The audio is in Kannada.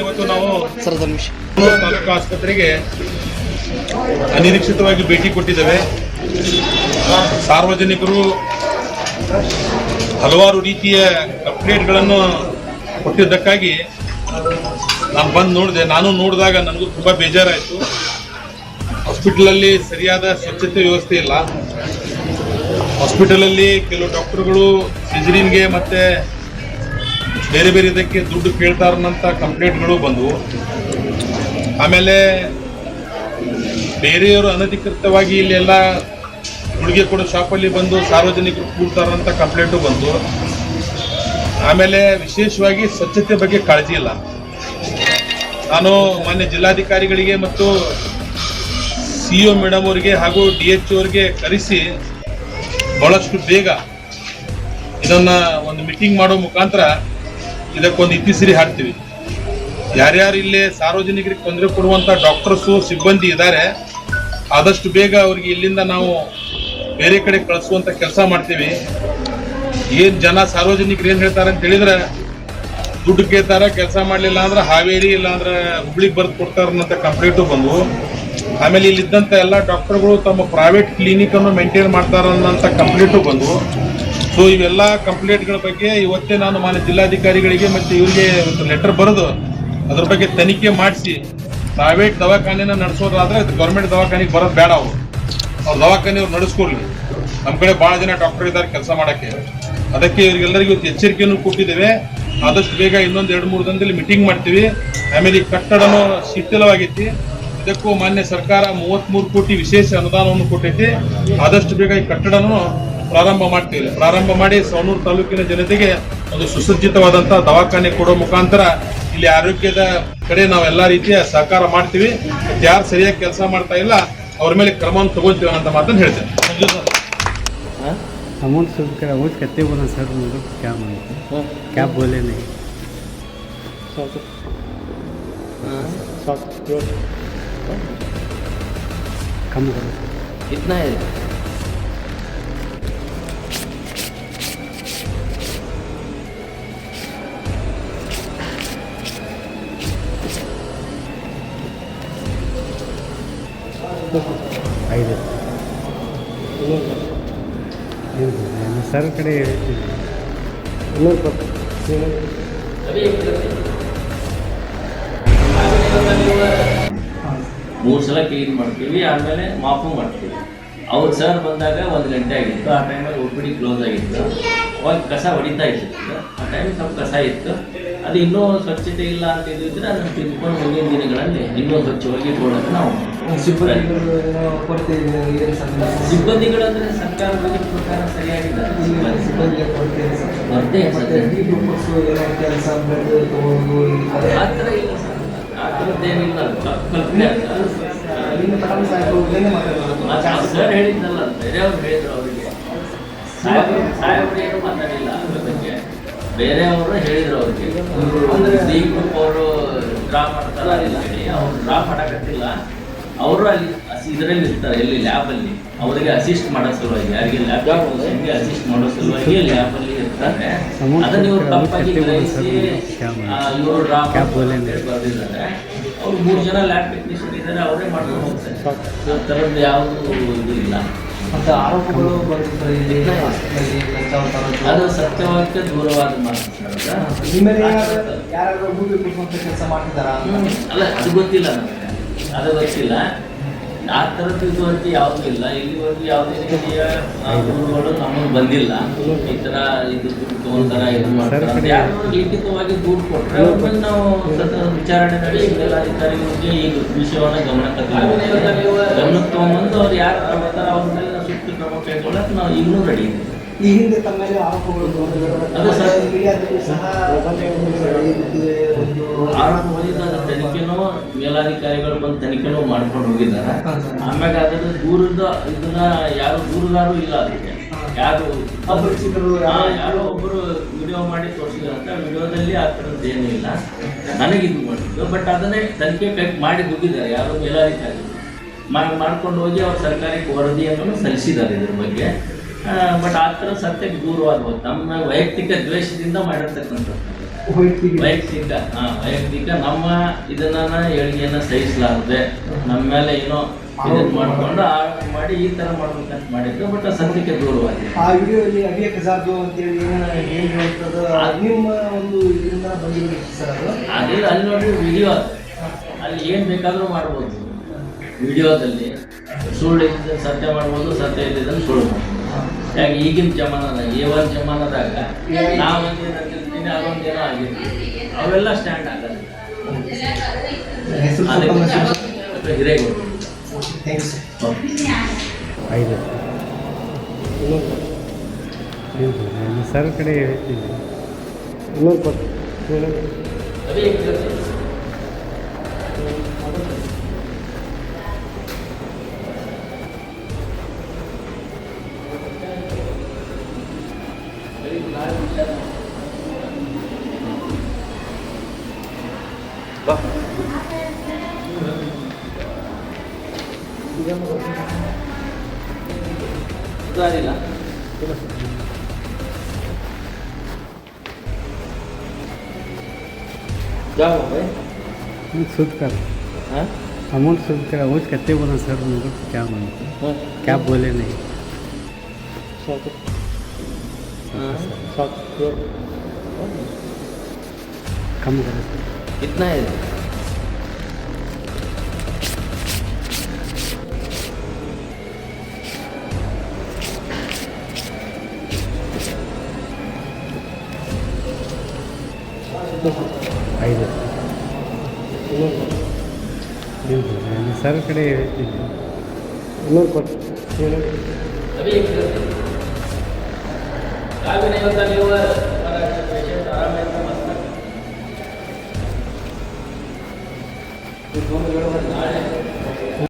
ಇವತ್ತು ನಾವು ತಾಲೂಕು ಆಸ್ಪತ್ರೆಗೆ ಅನಿರೀಕ್ಷಿತವಾಗಿ ಭೇಟಿ ಕೊಟ್ಟಿದ್ದೇವೆ. ಸಾರ್ವಜನಿಕರು ಹಲವಾರು ರೀತಿಯ ಅಪ್ಡೇಟ್ಗಳನ್ನು ಕೊಟ್ಟಿದ್ದಕ್ಕಾಗಿ ನಾನು ಬಂದು ನೋಡಿದೆ. ನಾನು ನೋಡಿದಾಗ ನನಗೂ ತುಂಬ ಬೇಜಾರಾಯಿತು. ಹಾಸ್ಪಿಟಲಲ್ಲಿ ಸರಿಯಾದ ಸ್ವಚ್ಛತೆ ವ್ಯವಸ್ಥೆ ಇಲ್ಲ. ಹಾಸ್ಪಿಟಲಲ್ಲಿ ಕೆಲವು ಡಾಕ್ಟರ್ಗಳು ಸಿಜರಿನ್ಗೆ ಮತ್ತು ಬೇರೆ ಬೇರೆ ಇದಕ್ಕೆ ದುಡ್ಡು ಕೇಳ್ತಾರನ್ನಂಥ ಕಂಪ್ಲೇಂಟ್ಗಳು ಬಂದವು. ಆಮೇಲೆ ಬೇರೆಯವರು ಅನಧಿಕೃತವಾಗಿ ಇಲ್ಲೆಲ್ಲ ಗುಳಿಗೆ ಕೊಡೋ ಶಾಪಲ್ಲಿ ಬಂದು ಸಾರ್ವಜನಿಕರು ಕೂಡ್ತಾರಂಥ ಕಂಪ್ಲೇಂಟು ಬಂತು ಆಮೇಲೆ ವಿಶೇಷವಾಗಿ ಸ್ವಚ್ಛತೆ ಬಗ್ಗೆ ಕಾಳಜಿ ಇಲ್ಲ. ನಾನು ಮಾನ್ಯ ಜಿಲ್ಲಾಧಿಕಾರಿಗಳಿಗೆ ಮತ್ತು ಸಿ ಒ ಮೇಡಮ್ ಅವರಿಗೆ ಹಾಗೂ ಡಿ ಎಚ್ ಅವರಿಗೆ ಕರೆಸಿ ಬಹಳಷ್ಟು ಬೇಗ ಇದನ್ನ ಒಂದು ಮೀಟಿಂಗ್ ಮಾಡೋ ಮುಖಾಂತರ ಇದಕ್ಕೊಂದು ಇತಿಸಿರಿ ಹಾಡ್ತೀವಿ. ಯಾರ್ಯಾರು ಇಲ್ಲಿ ಸಾರ್ವಜನಿಕರಿಗೆ ತೊಂದರೆ ಕೊಡುವಂತ ಡಾಕ್ಟರ್ಸು, ಸಿಬ್ಬಂದಿ ಇದ್ದಾರೆ ಆದಷ್ಟು ಬೇಗ ಅವ್ರಿಗೆ ಇಲ್ಲಿಂದ ನಾವು ಬೇರೆ ಕಡೆ ಕಳಿಸುವಂತ ಕೆಲಸ ಮಾಡ್ತೀವಿ. ಏನ್ ಜನ ಸಾರ್ವಜನಿಕರು ಏನು ಹೇಳ್ತಾರೆ ಅಂತ ಹೇಳಿದ್ರೆ, ದುಡ್ಡು ಕೇಳ್ತಾರೆ, ಕೆಲಸ ಮಾಡಲಿಲ್ಲ ಅಂದ್ರೆ ಹಾವೇರಿ ಇಲ್ಲ ಅಂದ್ರೆ ಹುಬ್ಳಿಗೆ ಬರ್ದು ಕೊಡ್ತಾರ ಅನ್ನೋಂಥ ಕಂಪ್ಲೇಂಟು ಬಂದವು. ಆಮೇಲೆ ಇಲ್ಲಿದ್ದಂಥ ಎಲ್ಲ ಡಾಕ್ಟರ್ಗಳು ತಮ್ಮ ಪ್ರೈವೇಟ್ ಕ್ಲಿನಿಕನ್ನು ಮೇಂಟೈನ್ ಮಾಡ್ತಾರ ಅನ್ನೋಂಥ ಕಂಪ್ಲೇಂಟು ಬಂದವು ಸೊ ಇವೆಲ್ಲ ಕಂಪ್ಲೇಂಟ್ಗಳ ಬಗ್ಗೆ ಇವತ್ತೇ ನಾನು ಮಾನ್ಯ ಜಿಲ್ಲಾಧಿಕಾರಿಗಳಿಗೆ ಮತ್ತು ಇವರಿಗೆ ಒಂದು ಲೆಟರ್ ಬರೆದು ಅದ್ರ ಬಗ್ಗೆ ತನಿಖೆ ಮಾಡಿಸಿ ಪ್ರೈವೇಟ್ ದವಾಖಾನೆನ ನಡೆಸೋದಾದ್ರೆ ಗೌರ್ಮೆಂಟ್ ದವಾಖಾನೆಗೆ ಬರೋದು ಬೇಡ ಅವರು. ಅವ್ರು ದವಾಖಾನೆ ಅವ್ರು ನಡೆಸ್ಕೊಡ್ಲಿ. ನಮ್ಮ ಕಡೆ ಭಾಳ ಜನ ಡಾಕ್ಟರ್ ಇದ್ದಾರೆ ಕೆಲಸ ಮಾಡೋಕ್ಕೆ. ಅದಕ್ಕೆ ಇವರಿಗೆಲ್ಲರಿಗೂ ಇವತ್ತು ಎಚ್ಚರಿಕೆಯನ್ನು ಕೊಟ್ಟಿದ್ದೇವೆ. ಆದಷ್ಟು ಬೇಗ ಇನ್ನೊಂದು ಎರಡು ಮೂರು ದಿನದಲ್ಲಿ ಮೀಟಿಂಗ್ ಮಾಡ್ತೀವಿ. ಆಮೇಲೆ ಈ ಕಟ್ಟಡನೂ ಶಿಥಿಲವಾಗೈತಿ ಇದಕ್ಕೂ ಮಾನ್ಯ ಸರ್ಕಾರ ಮೂವತ್ಮೂರು ಕೋಟಿ ವಿಶೇಷ ಅನುದಾನವನ್ನು ಕೊಟ್ಟೈತಿ ಆದಷ್ಟು ಬೇಗ ಈ ಕಟ್ಟಡನೂ ಪ್ರಾರಂಭ ಮಾಡ್ತೀವಿ. ಪ್ರಾರಂಭ ಮಾಡಿ ಸವಣೂರು ತಾಲೂಕಿನ ಜನತೆಗೆ ಒಂದು ಸುಸಜ್ಜಿತವಾದಂಥ ದವಾಖಾನೆ ಕೊಡೋ ಮುಖಾಂತರ ಇಲ್ಲಿ ಆರೋಗ್ಯದ ಕಡೆ ನಾವು ಎಲ್ಲ ರೀತಿಯ ಸಹಕಾರ ಮಾಡ್ತೀವಿ. ಯಾರು ಸರಿಯಾಗಿ ಕೆಲಸ ಮಾಡ್ತಾ ಇಲ್ಲ ಅವ್ರ ಮೇಲೆ ಕ್ರಮವನ್ನು ತಗೊಳ್ತೀವಿ ಅಂತ ಮಾತನ್ನು ಹೇಳ್ತೇನೆ. ಅಮೌಂಟ್ ಸ್ವಲ್ಪ ಕಡೆ ಅಮೌಂಟ್ ಕತ್ತೆ ಬೋಲ ಸರ್ ಕ್ಯಾಬ್ ಕ್ಯಾಬ್ ಬೋಲೆ ಸಾಕು. ಸಾಕು. कम करो कितना है ಐದು ಏನು ಸರ್ ಕಡೆ ಹೇಳ್ತೀನಿ ಮೂರು ಸಲ ಕ್ಲೀನ್ ಮಾಡ್ತೀವಿ ಆಮೇಲೆ ಮಾಫು ಮಾಡ್ತೀವಿ. ಅವ್ರು ಸರ್ ಬಂದಾಗ ಒಂದು ಗಂಟೆ ಆಗಿತ್ತು ಆ ಟೈಮಲ್ಲಿ ಒ ಪಿ ಡಿ ಕ್ಲೋಸ್ ಆಗಿತ್ತು. ಅವಾಗ ಕಸ ಹೊಡಿತಾ ಇತ್ತು. ಆ ಟೈಮಿಗೆ ಸ್ವಲ್ಪ ಕಸ ಇತ್ತು. ಅದು ಇನ್ನೂ ಸ್ವಚ್ಛತೆ ಇಲ್ಲ ಅಂತ ಇದ್ದಿದ್ರೆ ಅದನ್ನು ತಿಂದ್ಕೊಂಡು ಮುಂದಿನ ದಿನಗಳಲ್ಲಿ ಇನ್ನೂ ಸ್ವಚ್ಛವಾಗಿ ಇಟ್ಕೊಳ್ಳೋಕೆ ನಾವು ಸಿಬ್ಬಂದಿಗಳು ಸರ್ಕಾರದ ಪ್ರಕಾರ ಸರಿಯಾಗಿಲ್ಲ ಸಿಬ್ಬಂದಿ ಸಿಬ್ಬಂದಿಯ ಕೊರತೆ ಆ ಥರ ಇಲ್ಲ ಸರ್. ಥರದ್ದೇನಿಲ್ಲ ಕಲ್ಪನೆ ಸರ್ ಹೇಳಿದ್ನಲ್ಲ ಬೇರೆಯವ್ರು ಹೇಳಿದ್ರು ಅವರಿಗೆ. ಸಾಹೇಬ್ರು ಸಾಹೇಬ್ರು ಏನು ಮಾತಾಡಿಲ್ಲ ಅದ್ರ ಬಗ್ಗೆ. ಬೇರೆಯವರು ಹೇಳಿದ್ರು ಅವ್ರಿಗೆ. ಅಂದ್ರೆ ಡಿ ಗ್ರೂಪ್ ಅವರು ಡ್ರಾ ಮಾಡ್ತಾರ ಹೇಳಿ. ಅವ್ರು ಡ್ರಾ ಮಾಡಕತ್ತಿಲ್ಲ. ಅವರು ಅಲ್ಲಿ ಇದರಲ್ಲಿ ಇರ್ತಾರೆ ಎಲ್ಲಿ ಲ್ಯಾಬಲ್ಲಿ ಅವರಿಗೆ ಅಸಿಸ್ಟ್ ಮಾಡೋ ಸಲುವಾಗಿ. ಯಾರಿಗೆ ಲ್ಯಾಬ್ ಹೆಂಗೆ ಅಸಿಸ್ಟ್ ಮಾಡೋ ಸಲುವಾಗಿ ಲ್ಯಾಬಲ್ಲಿ ಅದನ್ನ ಇವರು ತಪ್ಪಾಗಿ ಗ್ರಹಿಸಿ ಬರ್ದಿದ್ದಾರೆ. ಅವ್ರು ಮೂರು ಜನ ಲ್ಯಾಬ್ ಟೆಕ್ನಿಷಿಯನ್ ಇದ್ದಾರೆ ಅವರೇ ಮಾಡ್ಕೊಂಡು ಹೋಗ್ತಾರೆ. ಆ ಥರದ್ದು ಯಾವುದು ಇದು ಇಲ್ಲ. ಮತ್ತು ಆರೋಪಗಳು ಅದು ಸತ್ಯವಾಗಿ ದೂರವಾದ ಮಾತು ಕೆಲಸ ಮಾಡ್ತಿದ್ದಾರಾ. ಅಲ್ಲ ಅದು ಗೊತ್ತಿಲ್ಲ ನನಗೆ ಅದು ಗೊತ್ತಿಲ್ಲ. ಆ ಥರದ್ದು ಇದು ಅಂತ ಯಾವುದೂ ಇಲ್ಲ. ಇಲ್ಲಿವರೆಗೂ ಯಾವುದೇ ರೀತಿಯ ದೂರುಗಳು ನಮಗೆ ಬಂದಿಲ್ಲ. ಈ ಥರ ಇದು ತಗೊಂತಾರ ಇದು ಮಾಡ್ತಾರ. ಯಾರು ಲಿಖಿತವಾಗಿ ದೂರು ನಾವು ವಿಚಾರಣೆ ನಡೆಸಿ ಮೇಲಾಧಿಕಾರಿಗಳಿಗೆ ಈ ವಿಷಯವನ್ನು ಗಮನಕ್ಕೆ. ಗಮನಕ್ಕೆ ತಗೊಂಬಂದು ಅವ್ರು ಯಾರು ತಗೋತಾರ ಅವ್ರ ಮೇಲೆ ಸೂಕ್ತ ಕ್ರಮ ಕೈಗೊಳ್ಳಕ್ಕೆ ನಾವು ಇನ್ನೂ ರೆಡಿ ಇದ್ದೀವಿ. ಈ ಹಿಂದೆ ತಮ್ಮ ಮೇಲೆ ಆರೋಪಗಳು ಮೀಡಿಯಾದಲ್ಲಿ ಸಹ ಒಂದು ತನಿಖೆನೂ ಮೇಲಾಧಿಕಾರಿಗಳು ಬಂದು ತನಿಖೆನೂ ಮಾಡ್ಕೊಂಡು ಹೋಗಿದ್ದಾರೆ. ಆಮ್ಯಾಗ ಅದನ್ನು ದೂರದ ಇದನ್ನ ಯಾರು ದೂರದಾರು ಇಲ್ಲ ಅದಕ್ಕೆ. ಯಾರು ಅಪರಿಚಿತರು ಯಾರು- ಒಬ್ಬರು ವಿಡಿಯೋ ಮಾಡಿ ತೋರಿಸಿದ್ರಂತ ವಿಡಿಯೋದಲ್ಲಿ ಆ ಥರದ್ದು ಏನೂ ಇಲ್ಲ. ನನಗೆ ಇದು ಮಾಡಿದ್ದು. ಬಟ್ ಅದನ್ನೇ ತನಿಖೆ ಕೈ ಮಾಡಿ ಹೋಗಿದ್ದಾರೆ ಯಾರು ಮೇಲಾಧಿಕಾರಿಗಳು. ಮಾಡಿ ಮಾಡ್ಕೊಂಡು ಹೋಗಿ ಅವ್ರು ಸರ್ಕಾರಕ್ಕೆ ವರದಿಯನ್ನು ಸಲ್ಲಿಸಿದ್ದಾರೆ ಇದ್ರ ಬಗ್ಗೆ. ಬಟ್ ಆ ಥರ ಸತ್ಯಕ್ಕೆ ದೂರವಾಗ್ಬೋದು ನಮ್ಮ ವೈಯಕ್ತಿಕ ದ್ವೇಷದಿಂದ ಮಾಡಿರ್ತಕ್ಕಂಥ. ವೈಯಕ್ತಿಕ. ಹಾ ವೈಯಕ್ತಿಕ ನಮ್ಮ ಇದನ್ನ ಏಳಿಗೆಯನ್ನ ಸಹಿಸಲಾರದೆ ನಮ್ಮ ಮೇಲೆ ಏನೋ ಇದನ್ನ ಮಾಡ್ಕೊಂಡು ಆರೋಪ ಮಾಡಿ ಈ ತರ ಮಾಡ್ಬೇಕಂತ ಮಾಡಿದ್ದು ಬಟ್ ಸತ್ಯಕ್ಕೆ ದೂರವಾಗಿದೆ. ಆ ವಿಡಿಯೋದಲ್ಲಿ ಅಡಿಯ ಕಸಾರ್ದು ಅಂತೇಳಿ ಏನು ಹೇಳ್ತದ ನಿಮ್ಮ ಒಂದು ಇದರಿಂದ ಬಂದಿರೋ ಸರ್ ಅದು? ಅದಿಲ್ಲ ಅಲ್ಲಿ ನೋಡಿ ವಿಡಿಯೋ. ಅಲ್ಲಿ ಏನು ಬೇಕಾದರೂ ಮಾಡ್ಬೋದು. ವಿಡಿಯೋದಲ್ಲಿ ಸುಳ್ಳು ಸತ್ಯ ಮಾಡ್ಬೋದು ಸತ್ಯ ಇದ್ದಿದ್ದನ್ನು ಸುಳ್ಳು ಮಾಡ್ಬೋದು. ಯಾಕೆ ಈಗಿನ ಜಮಾನದಾಗ ಏವನ್ ಜಮಾನದಾಗ ನಾವು ಅದೊಂದೇನೋ ಆಗಿರ್ತೀವಿ ಅವೆಲ್ಲ ಸ್ಟ್ಯಾಂಡ್ ಆಗಲ್ಲ. ಹಿರೇಗೌಡ ಐದು. ಸರ್ ಕಡೆ ಹೇಳ್ತೀನಿ. ಇನ್ನೊಂದು ಕೊಟ್ಟು वाह शुद्ध कर। शुद्ध वो कहते बोला सर उनको क्या बोले हाँ। क्या बोले नहीं? अच्छा, तो- कम करो कितना है ಐದು ಏನು ನಾನು ಸರ್ ಕಡೆ ಹೇಳ್ತೀನಿ ಇನ್ನೊಂದು ಕೊಟ್ಟು अभी காவிரி நிபந்தனையோட